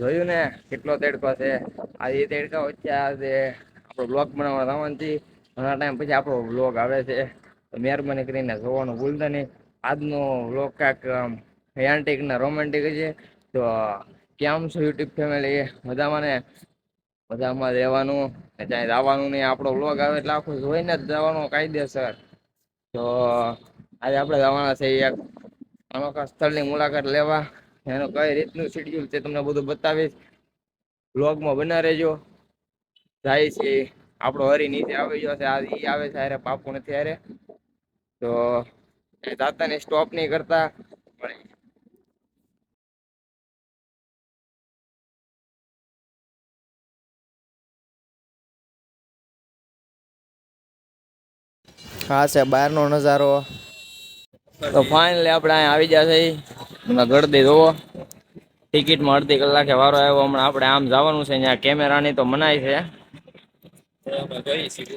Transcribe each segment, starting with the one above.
જોયું ને કેટલો તડકો છે? આ એ તડકા વચ્ચે આજે આપણો બ્લોગ બનાવવા જવાનું છે. ઘણા ટાઈમ પછી આપણો બ્લોગ આવે છે. તો મહેરબાની કરીને જોવાનું ભૂલતા નહીં. આજનો બ્લોગ કાંઈક યાન્ટિક ને રોમેન્ટિક છે. તો, કેમ છો યુટ્યુબ ફેમિલી મજામાં ને? મજામાં રહેવાનું? ને ત્યાં જવાનું નહીં? આપણો બ્લોગ આવે એટલે આખું જોઈને જ જવાનું કાયદેસર. તો, આજે આપણે જવાના છે એક અનોખા સ્થળની મુલાકાત લેવા. એનું કઈ રીતનું શેડ્યુલ છે તમને બધું બતાવીશ. બ્લોગમાં બના રહેજો જાય છે. આપણો હરી નીચે આવી ગયો છે. આ ઈ આવે છે અરે પાપુ નથી અરે તો એ દાતાને સ્ટોપ નહીં કરતા. આ છે બહારનો નજારો. તો ફાઇનલી આપણે અહીંયા આવી ગયા છે તમે ગળદી જોવો. ટિકિટમાં અડધી કલાકે વારો આવ્યો. હમણાં આપણે આમ જવાનું છે ત્યાં કેમેરાની તો મનાય છે.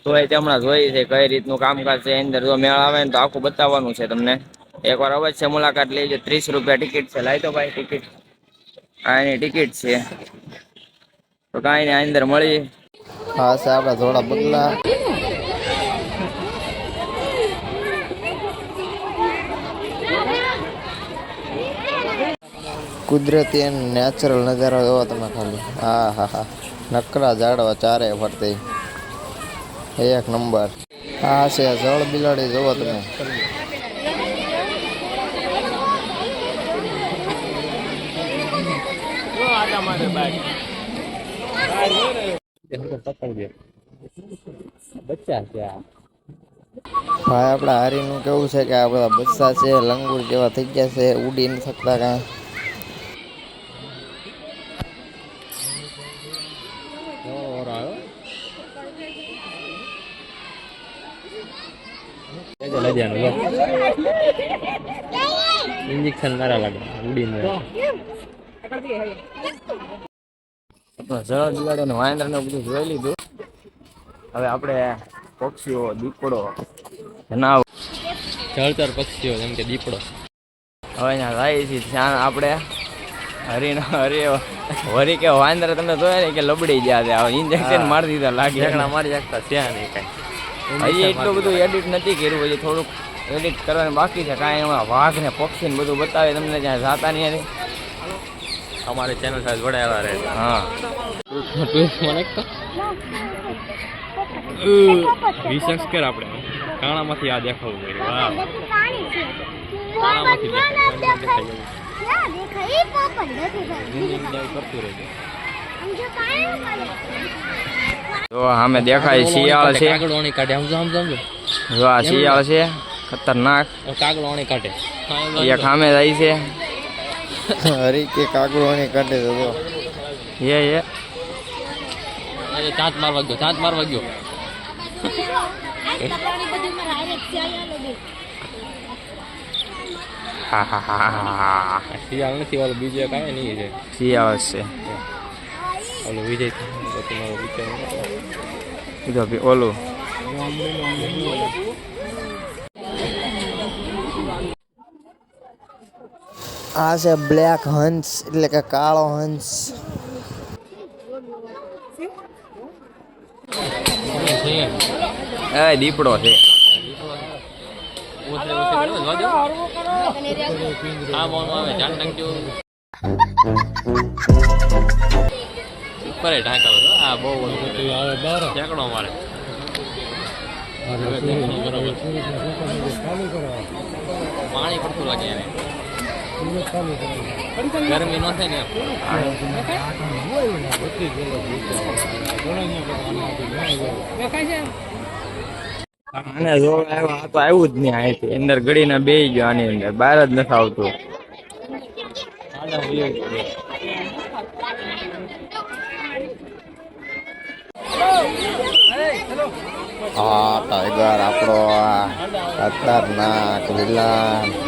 તોય તે હમણાં જોઈ છે કઈ રીતનું કામકાજ છે. અંદર જો મેળ આવે ને તો આખું બતાવવાનું છે તમને. એકવાર અવશ્ય મુલાકાત લેજો. ત્રીસ રૂપિયા ટિકિટ છે. લાવી તો ભાઈ ટિકિટ આ એની ટિકિટ છે. તો કાંઈ નહીં અંદર મળી. હા છે થોડા બગલા કુદરતી અને નેચરલ નજારો જોવો તમે ખાલી. હા હા હા. નકરા ઝાડવા ચારે ફરતી. એક નંબર. આ છે જળ બિલાડી, જોવો તમે. બચ્ચા છે આ ભાઈ, આપણા હારીનું કેવું છે કે આ બધા બચ્ચા છે, લંગુર જેવા થઈ ગયા છે, ઉડી નથી શકતા કાંઈ. ઇન્જેક્શન મારા લાગે ઉડીને જળ બિલાડો ને વાંદરા ને બધું જોઈ લીધું. હવે આપણે પક્ષીઓ દીપડો જનાવ. જળચર પક્ષીઓ જેમ કે દીપડો. હવે અહીંયા લાવી છીએ ત્યાં આપણે હરીને હરી હરી કે વાંદરા તમે જોયા ને કે લબડી ગયા છે. ઇન્જેક્શન મારી દીધા લાગે ઠેકડા મારી શકતા ત્યાં નહીં કાંઈ. હજી એટલું બધું એડિટ નથી કર્યું હજી થોડુંક એડિટ કરવાનું બાકી છે. કાંઈ એમાં વાઘ ને પક્ષી ને બધું બતાવે તમને જ્યાં જાતા નહીં. અમારી ચેનલ સાથે જોડાયેલા રહે હા. મને કર સબસ્ક્રાઈબ આપણે. કાણામાંથી આ દેખાવું પડે. વાહ. કાણામાંથી દેખાય. કરતું રહેજો. તો સામે દેખાય શિયાળ છે. કાગડો કાઢે. સમજો સમજો સમજો જો આ શિયાળ છે ખતરનાક. કાગડો કાઢે. એ ખામે જાય છે. હરી કે કાગડોની કાઢે તો જો. એ એ અરે મારવા ગયો ચાંચ મારવા ગયો. હા હા હા હા શિયાળ નથી ઓલો બીજો કાંઈ નહીં છે શિયાળ છે ઓલો વિજય તમારો મારો વિચાર ઓલું આ છે બ્લેક હંસ એટલે કે કાળો હંસ એ દીપડો છે. આ મોનો આવે ઢાંકા આ બહુ આવે બહાર ચેકડો મારે. પાણી પડતું લાગે એને. ગરમી ન થાય ને. અને જો આવ્યો આ તો આવ્યું જ નહીં અહીંથી. અંદર ગળીને બે ગયો આની અંદર. બહાર જ નથી આવતું. હા ટાઈગર આપણો ખતરનાક વિલન.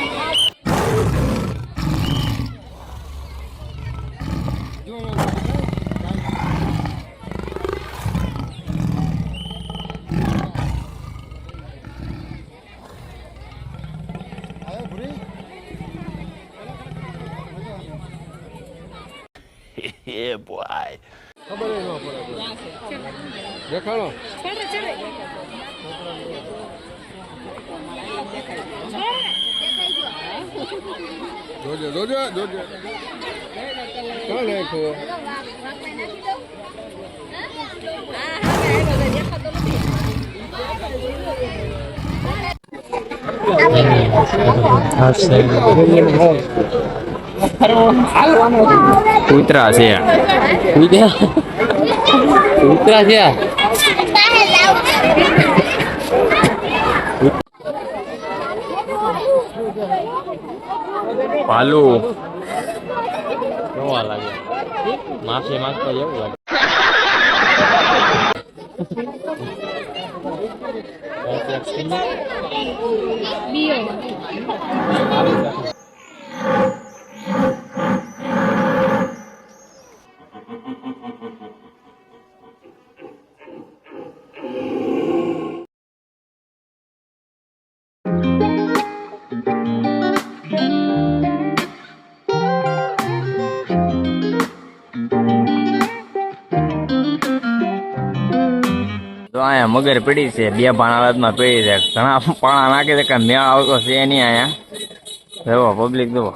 દેખાડો. જોજો જોજો જોજો. કોણ નાખ્યો કૂતરા છે. કૂતરા છે? ભાલુ કેવા લાગે? માફી માંગતો એવું લાગે. તો અહીંયા મગર પડી છે, બે ભાણા હાલતમાં પડી છે. ઘણા પાણા નાખે છે કે મેળ આવતો છે નહીં અહીંયા. જવો પબ્લિક જુઓ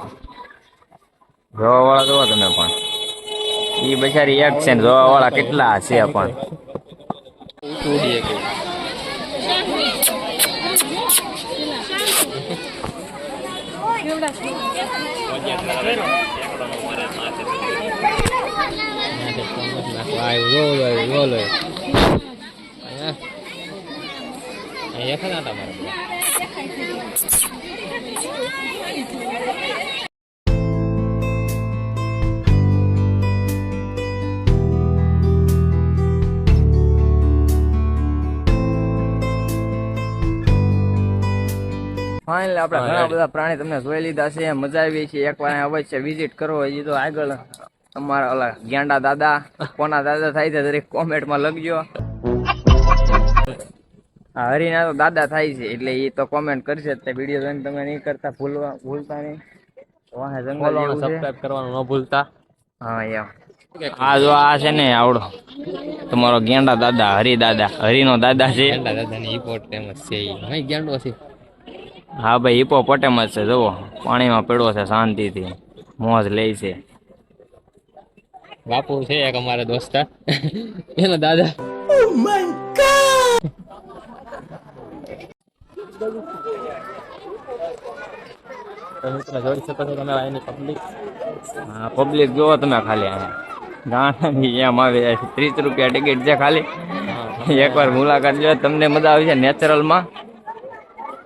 જોવા. વાળા જુઓ તમે પણ. એ બચારી એક છે ને જોવા વાળા કેટલા છે પણ તમારે. ફાઇનલ આપણે ઘણા બધા પ્રાણી તમને જોઈ લીધા છે મજા આવી છે. એકવાર અવશ્ય વિઝિટ કરો હજી તો આગળ તમારા ઓલા ગેંડા દાદા કોના દાદા થાય છે દરેક કોમેન્ટમાં લખજો. હરિના તો દાદા થાય છે એટલે એ તો કોમેન્ટ કરશે જ તે વીડિયો જોઈને તમે નહીં કરતા ભૂલવા ભૂલતા નહીં. વાહે જંગલ સબસ્ક્રાઇબ કરવાનું ન ભૂલતા. હા એમ. આ જો આ છે ને આવડો. તમારો ગેંડા દાદા હરિ દાદા હરિનો દાદા છે. ગેંડા દાદાની ઈપોટ ફેમસ છે ઈ. ગેંડો છે. હા ભાઈ હિપો પટેમ જ છે જુઓ. પાણીમાં પડ્યો છે શાંતિથી. મોજ લે છે. બાપુ છે એક અમારા દોસ્તાર એનો દાદા. પબ્લિક જોવો તમે ખાલી અહીંયા એમ આવે ત્રીસ રૂપિયા ટિકિટ છે ખાલી. એકવાર મુલાકાત લો તમને મજા આવી છે નેચરલમાં.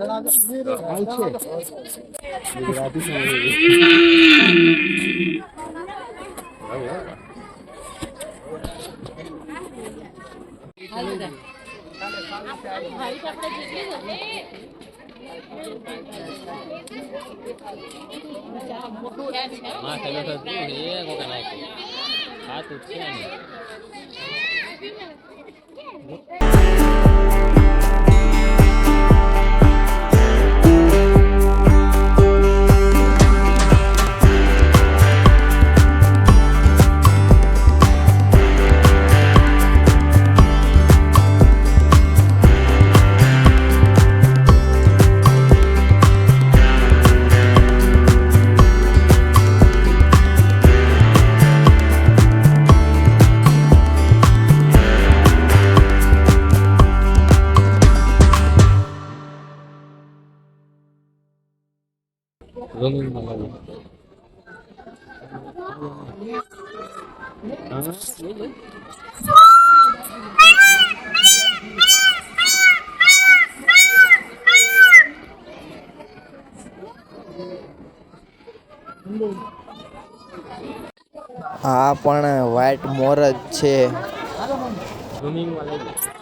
vamos dar માથે બેઠો તું એ કોકે રનિંગમાં લાવી આ પણ વ્હાઇટ મોર જ છે. રનિંગમાં લાવી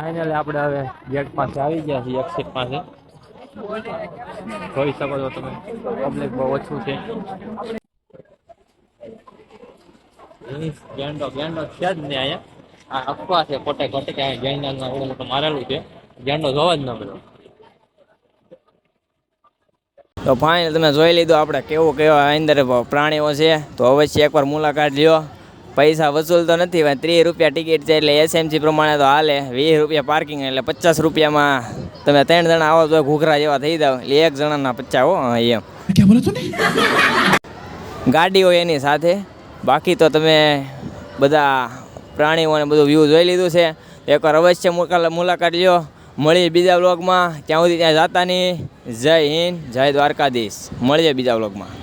ફાઇનલી આપણે હવે ગેટ પાસે આવી ગયા છીએ એક્સિટ પાસે. જોઈ શકો છો તમે પબ્લિક બહુ ઓછું છે. ગેન્ડો ગેંડો છે જ ને અહીંયા. આ અફવા છે, ખોટે ખોટે કે ગેંડાના મોટું મારેલું છે. ગેંડો જોવા જ ન મળ્યો તો ફાઇનલ તમે જોઈ લીધું આપણે કેવું કેવા અંદર પ્રાણીઓ છે. તો અવશ્ય એકવાર મુલાકાત લ્યો. પૈસા વસૂલ તો નથી ભાઈ ત્રીસ રૂપિયા ટિકિટ છે એટલે એસએમસી પ્રમાણે તો હાલે. વીસ રૂપિયા પાર્કિંગ એટલે પચાસ રૂપિયામાં તમે ત્રણ જણા આવો તો ઘૂઘરા જેવા થઈ જાવ. એટલે એક જણાના પચાસ હો એમ. ગાડી હોય એની સાથે. બાકી તો તમે બધા પ્રાણીઓને બધું વ્યૂ જોઈ લીધું છે. એકવાર અવશ્ય મુલાકાત લ્યો. મળીએ બીજા વ્લોગમાં ત્યાં સુધી ત્યાં જાતા નહીં. જય હિન્દ જય દ્વારકાધીશ. મળીએ બીજા વ્લોગમાં